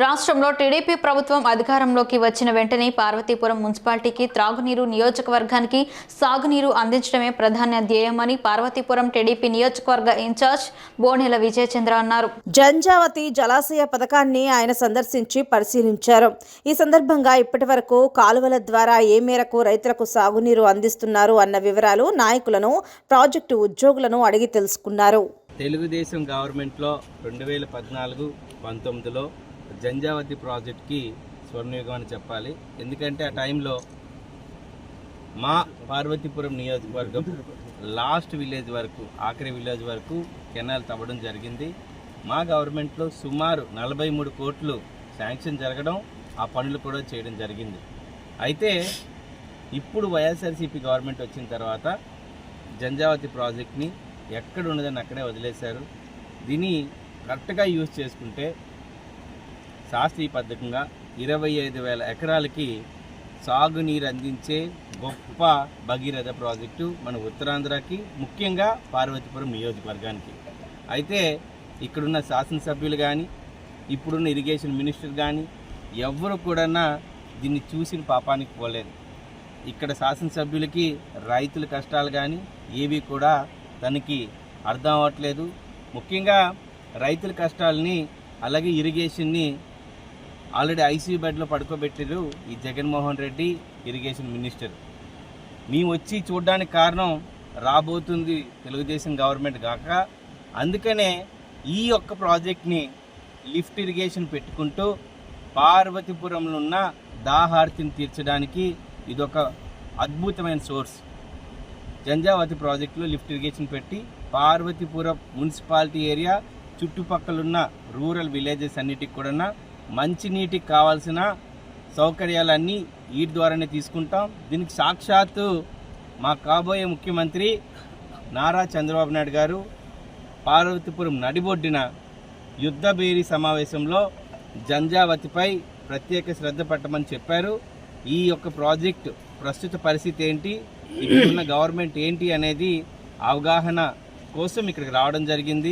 రాష్ట్రంలో టీడీపీ ప్రభుత్వం అధికారంలోకి వచ్చిన వెంటనే పార్వతీపురం మున్సిపాలిటీకి త్రాగునీరు నియోజకవర్గానికి సాగునీరు అందించడమే ప్రధాన ధ్యేయమని పార్వతీపురం టీడీపీ నియోజకవర్గ ఇన్ఛార్జ్ బోనెల విజయచంద్ర అన్నారు. జంజావతి జలాశయ పథకాన్ని ఆయన సందర్శించి పరిశీలించారు. ఈ సందర్భంగా ఇప్పటి వరకు కాలువల ద్వారా ఏ మేరకు రైతులకు సాగునీరు అందిస్తున్నారు అన్న వివరాలు నాయకులను ప్రాజెక్టు ఉద్యోగులను అడిగి తెలుసుకున్నారు. తెలుగుదేశం గవర్నమెంట్లో రెండు వేల పద్నాలుగు పంతొమ్మిదిలో జంజావతి ప్రాజెక్ట్కి స్వర్ణయుగం అని చెప్పాలి. ఎందుకంటే ఆ టైంలో మా పార్వతీపురం నియోజకవర్గం లాస్ట్ విలేజ్ వరకు ఆఖరి విలేజ్ వరకు కెనాల్ తవ్వడం జరిగింది. మా గవర్నమెంట్లో సుమారు నలభై మూడు కోట్లు శాంక్షన్ జరగడం ఆ పనులు కూడా చేయడం జరిగింది. అయితే ఇప్పుడు వైఎస్ఆర్సీపీ గవర్నమెంట్ వచ్చిన తర్వాత జంజావతి ప్రాజెక్ట్ని ఎక్కడ ఉన్నదని అక్కడే వదిలేశారు. దీన్ని కరెక్ట్గా యూజ్ చేసుకుంటే శాస్త్రీయ పద్ధతిగా ఇరవై ఐదు వేల ఎకరాలకి సాగునీరు అందించే గొప్ప భగీరథ ప్రాజెక్టు మన ఉత్తరాంధ్రకి ముఖ్యంగా పార్వతీపురం నియోజకవర్గానికి. అయితే ఇక్కడున్న శాసనసభ్యులు కానీ ఇప్పుడున్న ఇరిగేషన్ మినిస్టర్ కానీ ఎవ్వరు కూడా దీన్ని చూసిన పాపానికి పోలేదు. ఇక్కడ శాసనసభ్యులకి రైతుల కష్టాలు కానీ ఏవి కూడా తనకి అర్థం అవ్వట్లేదు. ముఖ్యంగా రైతుల కష్టాలని అలాగే ఇరిగేషన్ని ఆల్రెడీ ఐసీయూ బెడ్లో పడుకోబెట్టారు ఈ జగన్మోహన్ రెడ్డి ఇరిగేషన్ మినిస్టర్. మేము వచ్చి చూడడానికి కారణం రాబోతుంది తెలుగుదేశం గవర్నమెంట్ కాక అందుకనే ఈ యొక్క ప్రాజెక్ట్ని లిఫ్ట్ ఇరిగేషన్ పెట్టుకుంటూ పార్వతీపురంలో ఉన్న దాహార్తిని తీర్చడానికి ఇదొక అద్భుతమైన సోర్స్. జంజావతి ప్రాజెక్టులో లిఫ్ట్ ఇరిగేషన్ పెట్టి పార్వతీపురం మున్సిపాలిటీ ఏరియా చుట్టుపక్కలున్న రూరల్ విలేజెస్ అన్నిటికి కూడా మంచినీటికి కావాల్సిన సౌకర్యాలన్నీ వీటి ద్వారానే తీసుకుంటాం. దీనికి సాక్షాత్తు మా కాబోయే ముఖ్యమంత్రి నారా చంద్రబాబు నాయుడు గారు పార్వతీపురం నడిబొడ్డిన యుద్ధ బేరీ సమావేశంలో జంజావతిపై ప్రత్యేక శ్రద్ధ పెట్టమని చెప్పారు. ఈ యొక్క ప్రాజెక్ట్ ప్రస్తుత పరిస్థితి ఏంటి? ఇక్కడున్న గవర్నమెంట్ ఏంటి అనేది అవగాహన కోసం ఇక్కడికి రావడం జరిగింది.